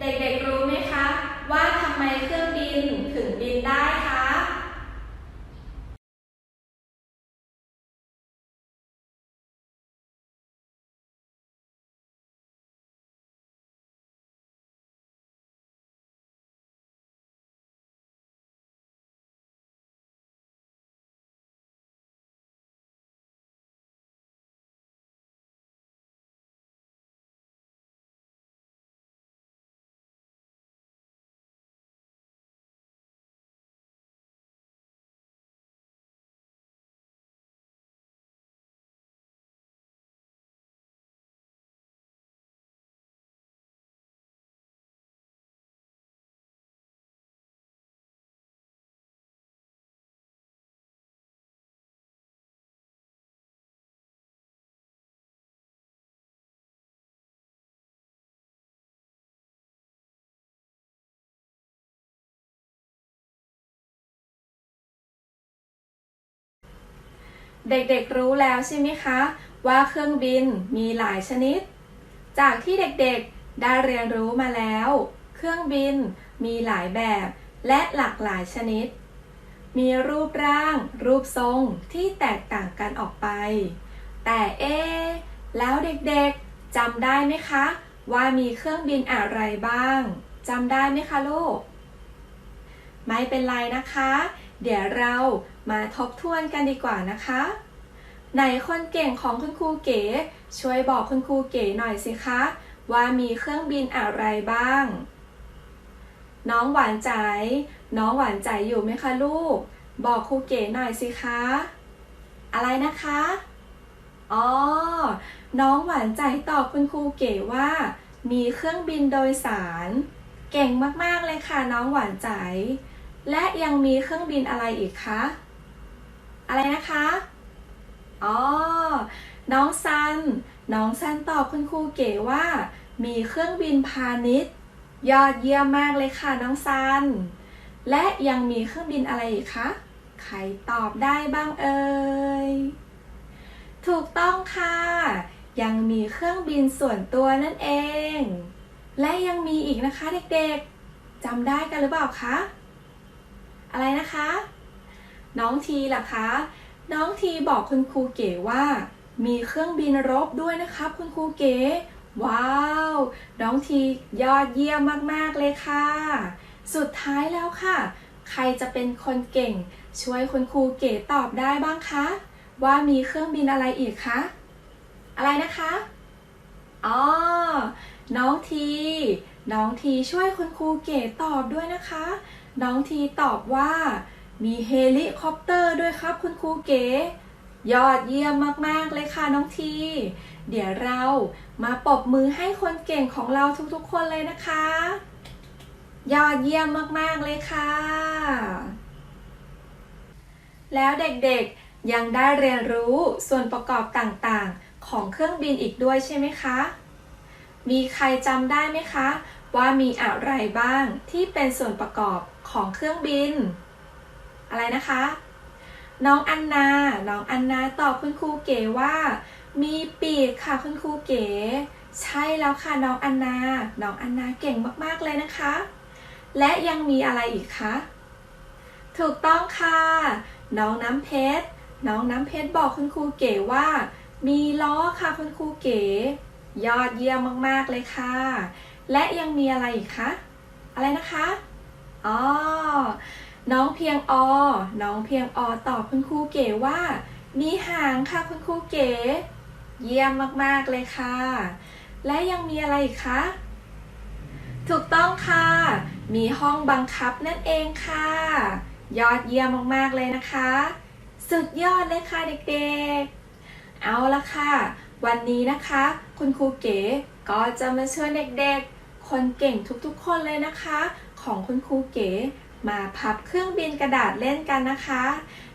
เด็กๆรู้ไหมคะ ว่าทำไมเครื่องบิน เด็กๆรู้แล้วใช่ไหมคะ ว่าเครื่องบินมีหลายชนิด จากที่เด็กๆได้เรียนรู้มาแล้ว เครื่องบินมีหลายแบบและหลากหลายชนิด มีรูปร่าง รูปทรงที่แตกต่างกันออกไป แต่เอ๊แล้วเด็กๆจำได้ไหมคะ ว่ามีเครื่องบินอะไรบ้างจำได้ไหมคะลูก ไม่เป็นไรนะคะ เดี๋ยวเรา มาทบทวนกันดีกว่านะคะ ไหนคนเก่งของคุณครูเก๋ ช่วยบอกคุณครูเก๋หน่อยสิคะ ว่ามีเครื่องบินอะไรบ้าง น้องหวานใจ น้องหวานใจอยู่ไหมคะลูก บอกครูเก๋หน่อยสิคะ อะไรนะคะ อ๋อ น้องหวานใจตอบคุณครูเก๋ว่า มีเครื่องบินโดยสาร เก่งมากๆเลยค่ะน้องหวานใจและยังมีเครื่องบินอะไรอีกคะ อะไรนะคะ อ๋อ น้องซัน น้องซันตอบคุณครูเก๋ว่า มีเครื่องบินพาณิชย์ ยอดเยี่ยมมากเลยค่ะน้องซัน และยังมีเครื่องบินอะไรอีกคะ ใครตอบได้บ้างเอ่ย ถูกต้องค่ะ ยังมีเครื่องบินส่วนตัวนั่นเอง และยังมีอีกนะคะเด็กๆจำได้กันหรือเปล่าคะ อะไรนะคะ น้องทีล่ะคะ น้องทีบอกคุณครูเก๋ว่า มีเครื่องบินรบด้วยนะครับคุณครูเก๋ ว้าว น้องทียอดเยี่ยมมากๆเลยค่ะ สุดท้ายแล้วค่ะ ใครจะเป็นคนเก่ง ช่วยคุณครูเก๋ตอบได้บ้างคะ ว่ามีเครื่องบินอะไรอีกคะ อะไรนะคะ อ๋อ น้องที น้องทีช่วยคุณครูเก๋ตอบด้วยนะคะ น้องทีตอบว่า มีเฮลิคอปเตอร์ด้วยครับคุณครูเก๋ ยอดเยี่ยมมาก ๆ เลยค่ะน้องที เดี๋ยวเรามาปรบมือให้คนเก่งของเราทุกๆ คนเลยนะคะ ยอดเยี่ยมมาก ๆ เลยค่ะ แล้วเด็กๆยังได้เรียนรู้ส่วนประกอบต่างๆ ของเครื่องบินอีกด้วยใช่ไหมคะ มีใครจำได้ไหมคะ ว่ามีอะไรบ้างที่เป็นส่วนประกอบของเครื่องบิน อะไรนะคะ น้องอันนา น้องอันนาตอบคุณครูเก๋ว่า มีปีกค่ะคุณครูเก๋ ใช่แล้วค่ะน้องอันนา น้องอันนาเก่งมากๆเลยนะคะ และยังมีอะไรอีกคะ ถูกต้องค่ะ น้องน้ำเพชร น้องน้ำเพชรบอกคุณครูเก๋ว่า มีล้อค่ะคุณครูเก๋ ยอดเยี่ยมมากๆเลยค่ะ และยังมีอะไรอีกคะ อะไรนะคะ อ๋อ น้องเพียงอ น้องเพียงอตอบคุณครูเก๋ว่า มีหางค่ะคุณครูเก๋ เยี่ยมมากๆเลยค่ะ และยังมีอะไรอีกคะ ถูกต้องค่ะ มีห้องบังคับนั่นเองค่ะ ยอดเยี่ยมมากๆเลยนะคะ สุดยอดเลยค่ะเด็กๆ เอาละค่ะ วันนี้นะคะ คุณครูเก๋ก็จะมาเชิญเด็กๆ คนเก่งทุกๆ คนเลยนะคะ ของคุณครูเก๋ มาพับเครื่องบินกระดาษเล่นกันนะคะ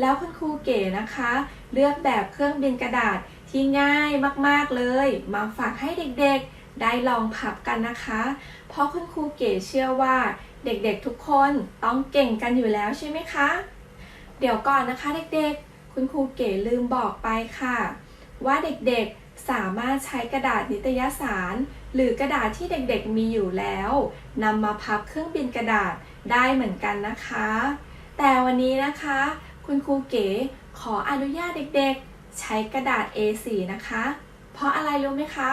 แล้วคุณครูเก๋นะคะ เลือกแบบเครื่องบินกระดาษที่ง่ายมากๆเลย มาฝากให้เด็กๆได้ลองพับกันนะคะ เพราะคุณครูเก๋เชื่อว่าเด็กๆทุกคนต้องเก่งกันอยู่แล้วใช่ไหมคะ เดี๋ยวก่อนนะคะเด็กๆ คุณครูเก๋ลืมบอกไปค่ะ ว่าเด็กๆสามารถใช้กระดาษนิตยสาร หรือกระดาษที่เด็กๆมีอยู่แล้วนำมาพับเครื่องบินกระดาษ ได้เหมือนกันนะคะ แต่วันนี้นะคะ คุณครูเก๋ขออนุญาตเด็กๆ ใช้กระดาษ A4 นะคะ เพราะอะไรรู้ไหมคะ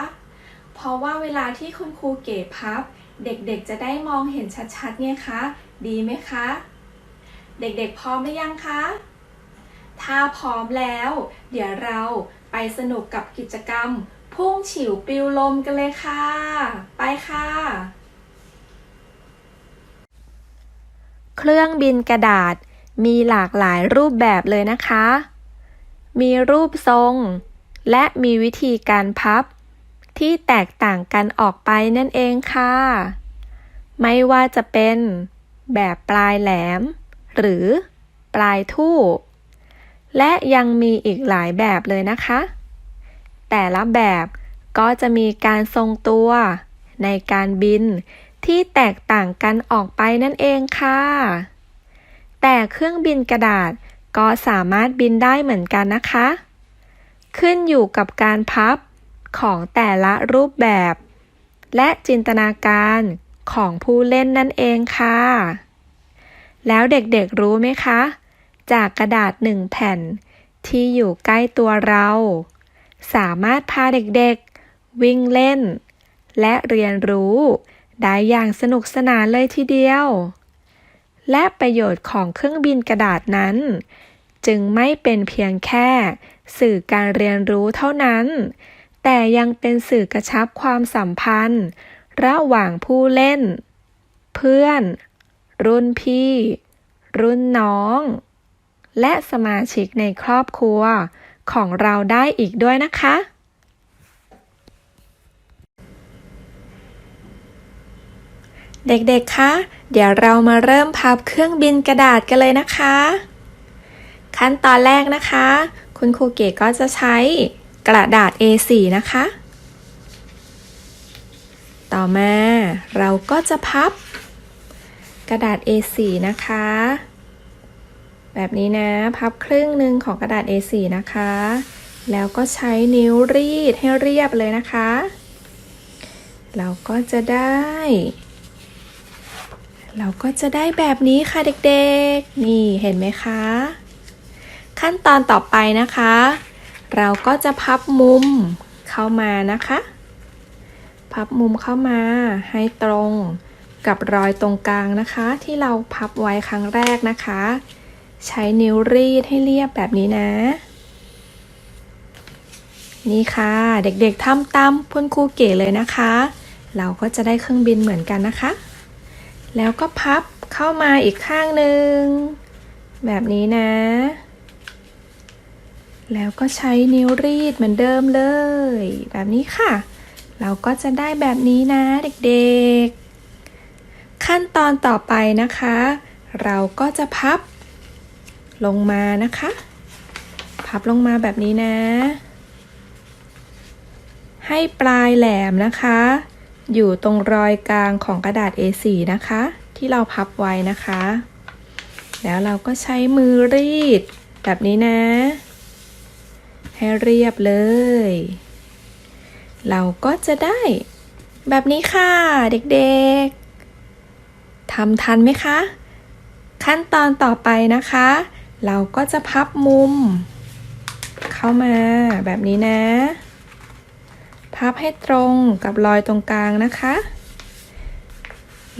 เพราะว่าเวลาที่คุณครูเก๋พับ เด็กๆจะได้มองเห็นชัดๆไงคะ ดีไหมคะ เด็กๆพร้อมหรือยังคะ ถ้าพร้อมแล้ว เดี๋ยวเราไปสนุกกับกิจกรรม พุ่งฉิวปิวลมกันเลยค่ะ ไปค่ะ เครื่องบินกระดาษ มีหลากหลายรูปแบบเลยนะคะ มีรูปทรง และมีวิธีการพับ ที่แตกต่างกันออกไปนั่นเองค่ะ ไม่ว่าจะเป็นแบบปลายแหลม หรือปลายทู่ และยังมีอีกหลายแบบเลยนะคะ แต่ละแบบก็จะมีการทรงตัวในการบิน ที่แตกต่างกันออกไปนั่นเองค่ะ แต่เครื่องบินกระดาษก็สามารถบินได้เหมือนกันนะคะ ขึ้นอยู่กับการพับของแต่ละรูปแบบ และจินตนาการของผู้เล่นนั่นเองค่ะ แล้วเด็กๆรู้ไหมคะ จากกระดาษหนึ่งแผ่นที่อยู่ใกล้ตัวเรา สามารถพาเด็กๆ วิ่งเล่น และเรียนรู้ ได้อย่างสนุกสนานเลยทีเดียว และประโยชน์ของเครื่องบินกระดาษนั้น จึงไม่เป็นเพียงแค่ สื่อการเรียนรู้เท่านั้น แต่ยังเป็นสื่อกระชับความสัมพันธ์ ระหว่างผู้เล่น เพื่อน รุ่นพี่ รุ่นน้อง และสมาชิกในครอบครัวของเราได้อีกด้วยนะคะ เด็กๆ คะ เดี๋ยวเรามาเริ่มพับเครื่องบินกระดาษกันเลยนะคะ ขั้นตอนแรกนะคะ คุณครูเก๋ก็จะใช้กระดาษ A4 นะคะ ต่อมาเราก็จะพับ กระดาษ A4 นะคะ แบบนี้นะ พับครึ่งหนึ่งของกระดาษ A4 นะคะ แล้วก็ใช้นิ้วรีดให้เรียบเลยนะคะ เราก็จะได้ เราก็จะได้แบบนี้ค่ะเด็กๆ นี่เห็นไหมคะ ขั้นตอนต่อไปนะคะ เราก็จะพับมุมเข้ามานะคะ พับมุมเข้ามาให้ตรงกับรอยตรงกลางนะคะ ที่เราพับไว้ครั้งแรกนะคะ ใช้นิ้วรีดให้เรียบแบบนี้นะ นี่ค่ะเด็กๆทำตามคุณครูเก๋เลยนะคะ เราก็จะได้เครื่องบินเหมือนกันนะคะ แล้วก็พับเข้ามาอีกข้างหนึ่ง แบบนี้นะ แล้วก็ใช้นิ้วรีดเหมือนเดิมเลย แบบนี้ค่ะ เราก็จะได้แบบนี้นะเด็กๆ ขั้นตอนต่อไปนะคะ เราก็จะพับลงมานะคะ พับลงมาแบบนี้นะ ให้ปลายแหลมนะคะ อยู่ตรงรอยกลางของกระดาษ A4 นะคะ ที่เราพับไว้นะคะ แล้วเราก็ใช้มือรีด แบบนี้นะ ให้เรียบเลย เราก็จะได้ แบบนี้ค่ะ เด็กๆทำทันไหมคะ ขั้นตอนต่อไปนะคะ เราก็จะพับมุม เข้ามาแบบนี้นะ พับให้ตรงกับรอยตรงกลางนะคะ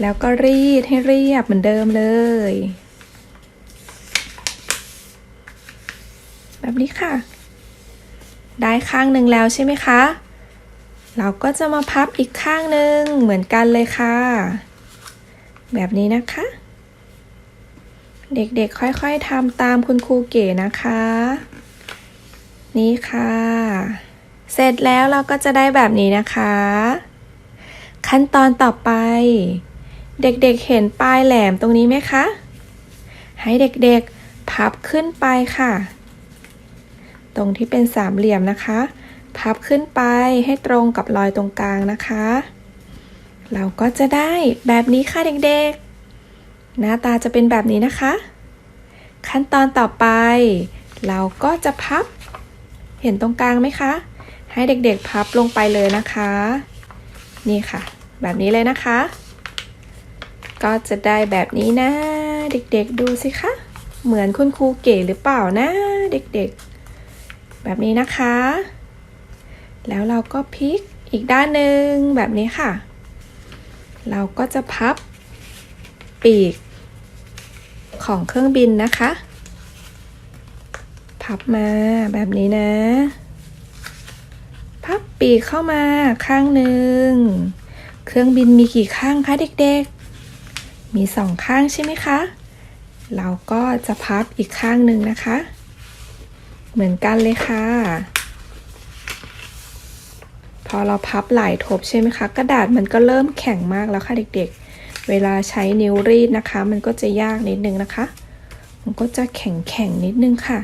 แล้วก็รีดให้เรียบเหมือนเดิมเลย แบบนี้ค่ะ ได้ข้างหนึ่งแล้วใช่ไหมคะ เราก็จะมาพับอีกข้างหนึ่งเหมือนกันเลยค่ะ แบบนี้นะคะ เด็กๆค่อยๆทำตามคุณครูเก๋นะคะ นี่ค่ะ เสร็จแล้วเราก็จะได้แบบนี้นะคะ ขั้นตอนต่อไป เด็กๆเห็นปลายแหลมตรงนี้ไหมคะ ให้เด็กๆพับขึ้นไปค่ะ ตรงที่เป็นสามเหลี่ยมนะคะ พับขึ้นไปให้ตรงกับรอยตรงกลางนะคะ เราก็จะได้แบบนี้ค่ะเด็กๆ หน้าตาจะเป็นแบบนี้นะคะ ขั้นตอนต่อไป เราก็จะพับ เห็นตรงกลางไหมคะ ให้เด็กๆพับลงไปเลยนะคะ นี่ค่ะ แบบนี้เลยนะคะ ก็จะได้แบบนี้นะ เด็กๆดูสิคะเหมือนคุณครูเก๋หรือเปล่านะ เด็กๆ แบบนี้นะคะ แล้วเราก็พลิกอีกด้านหนึ่งแบบนี้ค่ะ เราก็จะพับปีกของเครื่องบินนะคะ พับมาแบบนี้นะ พับปีกเข้ามาข้างหนึ่ง เครื่องบินมีกี่ข้างคะเด็กๆ มีสองข้างใช่ไหมคะ เราก็จะพับอีกข้างหนึ่งนะคะ เหมือนกันเลยค่ะ พอเราพับไหลายทบใช่ไหมคะ กระดาษมันก็เริ่มแข็งมากแล้วค่ะเด็กๆ เวลาใช้นิ้วรีดนะคะ มันก็จะยากนิดนึงนะคะ มันก็จะแข็งแข็งๆนิดนึงค่ะ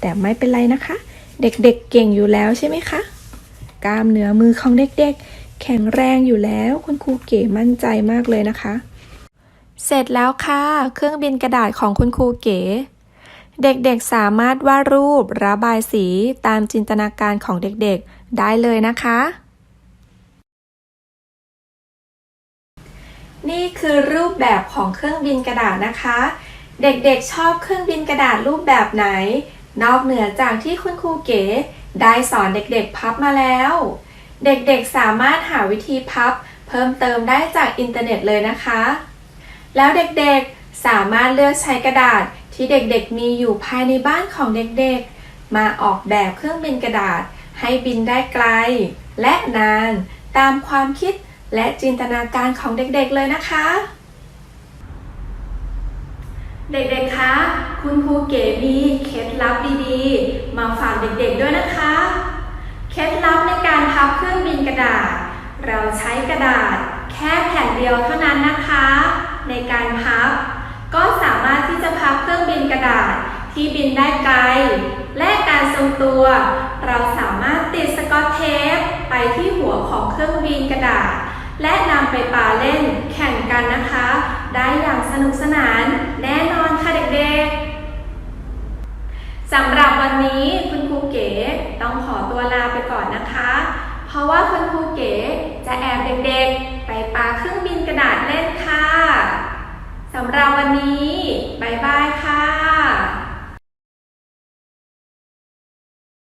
แต่ไม่เป็นไรนะคะ เด็กๆเเก่งอยู่แล้วใช่ไหมคะ กล้ามเนื้อมือของเด็กๆ แข็งแรงอยู่แล้วคุณครูเก๋มั่นใจมากเลยนะคะ เสร็จแล้วค่ะ เครื่องบินกระดาษของคุณครูเก๋ เด็กๆสามารถวาดรูป ระบายสีตามจินตนาการของเด็กๆ ได้เลยนะคะ นี่คือรูปแบบของเครื่องบินกระดาษนะคะ เด็กๆชอบเครื่องบินกระดาษรูปแบบไหน นอกเหนือจากที่คุณครูเก๋ ได้สอนเด็กๆพับมาแล้ว เด็กๆสามารถหาวิธีพับ เพิ่มเติมได้จากอินเทอร์เน็ตเลยนะคะ แล้วเด็กๆสามารถเลือกใช้กระดาษที่เด็กๆมีอยู่ภายในบ้านของเด็กๆ มาออกแบบเครื่องบินกระดาษ ให้บินได้ไกล และนานตามความคิดและจินตนาการของเด็กๆเลยนะคะ เด็กๆ คะ คุณครูเก๋มีเคล็ดลับ ดีๆ มาฝากเด็กๆด้วยนะคะ เคล็ดลับในการพับเครื่องบินกระดาษ เราใช้กระดาษแค่แผ่นเดียวเท่านั้นนะคะ ในการพับ ก็สามารถที่จะพับเครื่องบินกระดาษที่บินได้ไกล และการทรงตัว เราสามารถติดสกอตเทปไปที่หัวของเครื่องบินกระดาษ และนำไปปาเล่นแข่งกันนะคะ ได้อย่างสนุกสนานแน่นอน สำหรับวันนี้คุณครูเก๋ต้องขอตัวลาไปก่อนนะคะ เพราะว่าคุณครูเก๋จะแอบเด็กๆ ไปปาเครื่องบินกระดาษเล่นค่ะ สำหรับวันนี้บายบายค่ะ